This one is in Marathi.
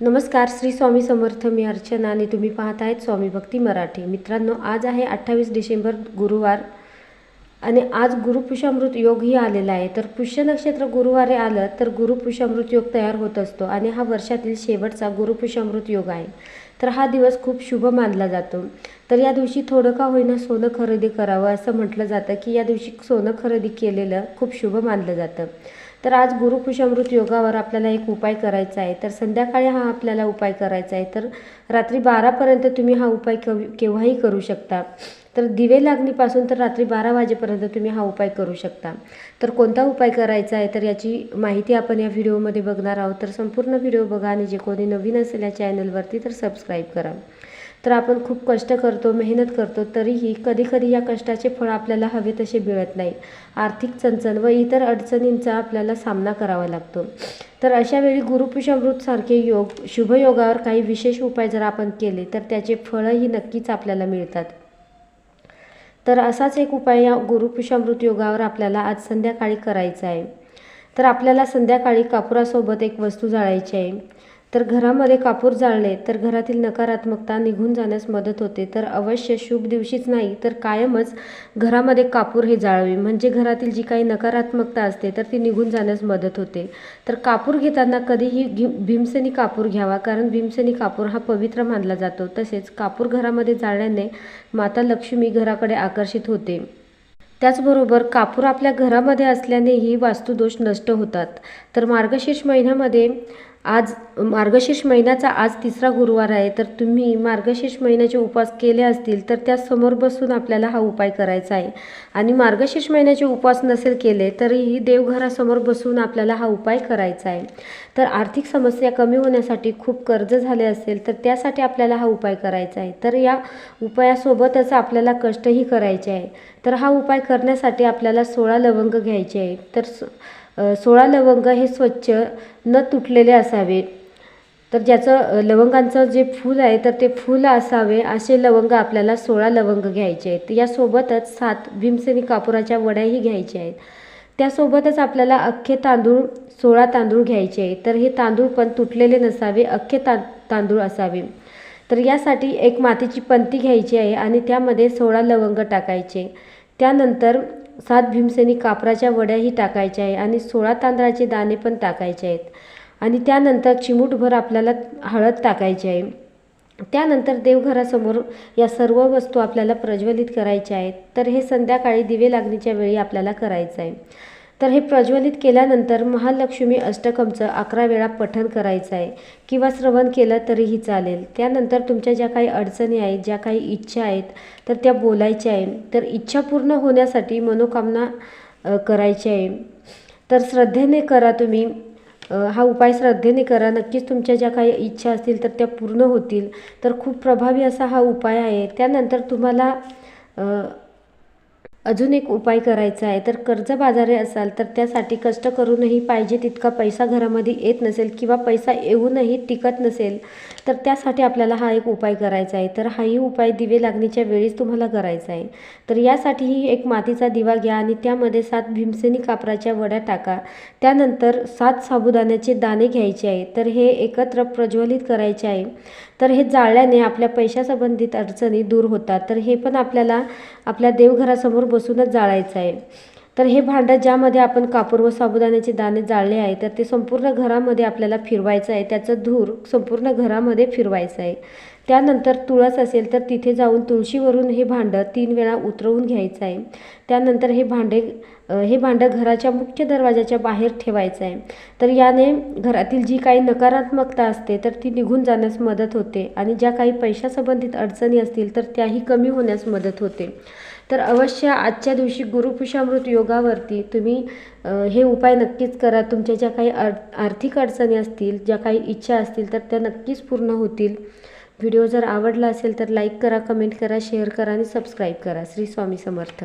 नमस्कार श्री स्वामी समर्थ मी अर्चना आणि तुम्ही पाहत आहेत स्वामी भक्ती मराठी. मित्रांनो आज आहे अठ्ठावीस डिसेंबर गुरुवार आणि आज गुरुपुषामृत योगही आलेला आहे. तर पुष्य नक्षत्र गुरुवारी आलं तर गुरुपुषामृत योग तयार होत असतो आणि हा वर्षातील शेवटचा गुरुपुषामृत योग आहे. तर हा दिवस खूप शुभ मानला जातो. तर या दिवशी थोडं का होईना सोनं खरेदी करावं असं म्हटलं जातं की या दिवशी सोनं खरेदी केलेलं खूप शुभ मानलं जातं. तर आज गुरुपुषामृत योगावर आपल्याला एक उपाय करायचा आहे. तर संध्याकाळी हा आपल्याला उपाय करायचा आहे. तर रात्री बारापर्यंत तुम्ही हा उपाय कव केव्हाही करू शकता. तर दिवे लागणीपासून तर रात्री बारा वाजेपर्यंत तुम्ही हा उपाय करू शकता. तर कोणता उपाय करायचा आहे? तर याची माहिती आपण या व्हिडिओमध्ये बघणार आहोत. तर संपूर्ण व्हिडिओ बघा आणि जे कोणी नवीन असेल या चॅनलवरती तर सबस्क्राईब करा. तर आपण खूप कष्ट करतो मेहनत करतो तरीही कधीकधी या कष्टाचे फळ आपल्याला हवे तसे मिळत नाही. आर्थिक चणचण व इतर अडचणींचा आपल्याला सामना करावा लागतो. तर अशा वेळी गुरुपुषामृतसारखे योग शुभयोगावर काही विशेष उपाय जर आपण केले तर त्याचे फळंही नक्कीच आपल्याला मिळतात. तर असाच एक उपाय या गुरुपुषामृत योगावर आपल्याला आज संध्याकाळी करायचा आहे. तर आपल्याला संध्याकाळी कापुरासोबत एक वस्तू जाळायची आहे. तर घरामध्ये कापूर जाळले तर घरातील नकारात्मकता निघून जाण्यास मदत होते. तर अवश्य शुभ दिवशीच नाही तर कायमच घरामध्ये कापूर हे जाळावे. म्हणजे घरातील जी काही नकारात्मकता असते तर ती निघून जाण्यास मदत होते. तर कापूर घेताना कधीही घि भीमसेनी कापूर घ्यावा कारण भीमसेनी कापूर हा पवित्र मानला जातो. तसेच कापूर घरामध्ये जाळल्याने माता लक्ष्मी घराकडे आकर्षित होते. त्याचबरोबर कापूर आपल्या घरामध्ये असल्यानेही वास्तुदोष नष्ट होतात. तर मार्गशीर्ष महिन्यामध्ये आज मार्गशीर्ष महिन्याचा आज तिसरा गुरुवार आहे तर तुम्ही मार्गशीर्ष महिन्याचे उपवास केले असतील तर त्या समोर बसून आपल्याला हा उपाय करायचा आहे. आणि मार्गशीर्ष महिन्याचे उपवास नसेल केले तरीही देवघरासमोर बसून आपल्याला हा उपाय करायचा आहे. तर आर्थिक समस्या कमी होण्यासाठी खूप कर्ज झाले असेल तर त्यासाठी आपल्याला हा उपाय करायचा आहे. तर या उपायासोबतच आपल्याला कष्टही करायचे आहे. तर हा उपाय करण्यासाठी आपल्याला सोळा लवंग घ्यायचे आहे तर सोळा लवंग हे स्वच्छ न तुटलेले असावे. तर ज्याचं लवंगांचं जे फूल आहे तर ते फूल असावे. असे लवंग आपल्याला सोळा लवंग घ्यायचे आहेत. यासोबतच सात भीमसेनी कापुराच्या वड्याही घ्यायच्या आहेत. त्यासोबतच आपल्याला अख्खे तांदूळ सोळा तांदूळ घ्यायचे आहेत. तर हे तांदूळ पण तुटलेले नसावे अख्खे ता तांदूळ असावे. तर यासाठी एक मातीची पंती घ्यायची आहे आणि त्यामध्ये सोळा लवंग टाकायचे. त्यानंतर सात भीमसेनी कापराच्या वड्याही टाकायच्या आहे आणि सोळा तांदळाचे दाणे पण टाकायचे आहेत. आणि त्यानंतर चिमूटभर आपल्याला हळद टाकायची आहे. त्यानंतर देवघरासमोर या सर्व वस्तू आपल्याला प्रज्वलित करायच्या आहेत. तर हे संध्याकाळी दिवे लागणीच्या वेळी आपल्याला करायचं आहे. तर हे प्रज्वलित केल्यानंतर महालक्ष्मी अष्टकमचं अकरा वेळा पठन करायचं आहे. किंवा श्रवण केलं तरीही चालेल. त्यानंतर तुमच्या ज्या काही अडचणी आहेत ज्या काही इच्छा आहेत तर त्या बोलायच्या आहे. तर इच्छा पूर्ण होण्यासाठी मनोकामना करायची आहे. तर श्रद्धेने करा तुम्ही. हा उपाय श्रद्धेने करा. नक्कीच तुमच्या ज्या काही इच्छा असतील तर त्या पूर्ण होतील. तर खूप प्रभावी असा हा उपाय आहे. त्यानंतर तुम्हाला अजून एक उपाय करायचा आहे. तर कर्जबाजारी असाल तर त्यासाठी कष्ट करूनही पाहिजे तितका पैसा घरामध्ये येत नसेल किंवा पैसा येऊनही टिकत नसेल तर त्यासाठी आपल्याला हा एक उपाय करायचा आहे. तर हाही उपाय दिवे लागणीच्या वेळीच तुम्हाला करायचा आहे. तर यासाठीही एक मातीचा दिवा घ्या आणि त्यामध्ये सात भीमसेनी कापराच्या वड्या टाका. त्यानंतर सात साबुदाण्याचे दाणे घ्यायचे आहे. तर हे एकत्र प्रज्वलित करायचे आहे. तर हे जाळल्याने आपल्या पैशासंबंधित अडचणी दूर होतात. तर हे पण आपल्याला आपल्या देवघरासमोर बसूनच जाळायचं आहे. तर हे भांडं ज्यामध्ये आपण कापूर व साबुदाण्याचे दाणे जाळले आहे तर ते संपूर्ण घरामध्ये आपल्याला फिरवायचं आहे. त्याचं धूर संपूर्ण घरामध्ये फिरवायचं आहे. त्यानंतर तुळस असेल तर तिथे जाऊन तुळशीवरून हे भांडं तीन वेळा उतरवून घ्यायचं आहे. त्यानंतर हे भांडे हे भांडं घराच्या मुख्य दरवाजाच्या बाहेर ठेवायचं आहे. तर याने घरातील जी काही नकारात्मकता असते तर ती निघून जाण्यास मदत होते आणि ज्या काही पैशासंबंधित अडचणी असतील तर त्याही कमी होण्यास मदत होते. तर अवश्य आजच्या दिवशी गुरुपुषामृत योगावरती तुम्ही हे उपाय नक्कीच करा. तुमच्या ज्या काही आर्थिक अडचणी असतील ज्या काही इच्छा असतील तर त्या नक्कीच पूर्ण होतील. व्हिडिओ जर आवडला असेल तर लाईक करा कमेंट करा शेअर करा आणि सबस्क्राईब करा. श्री स्वामी समर्थ.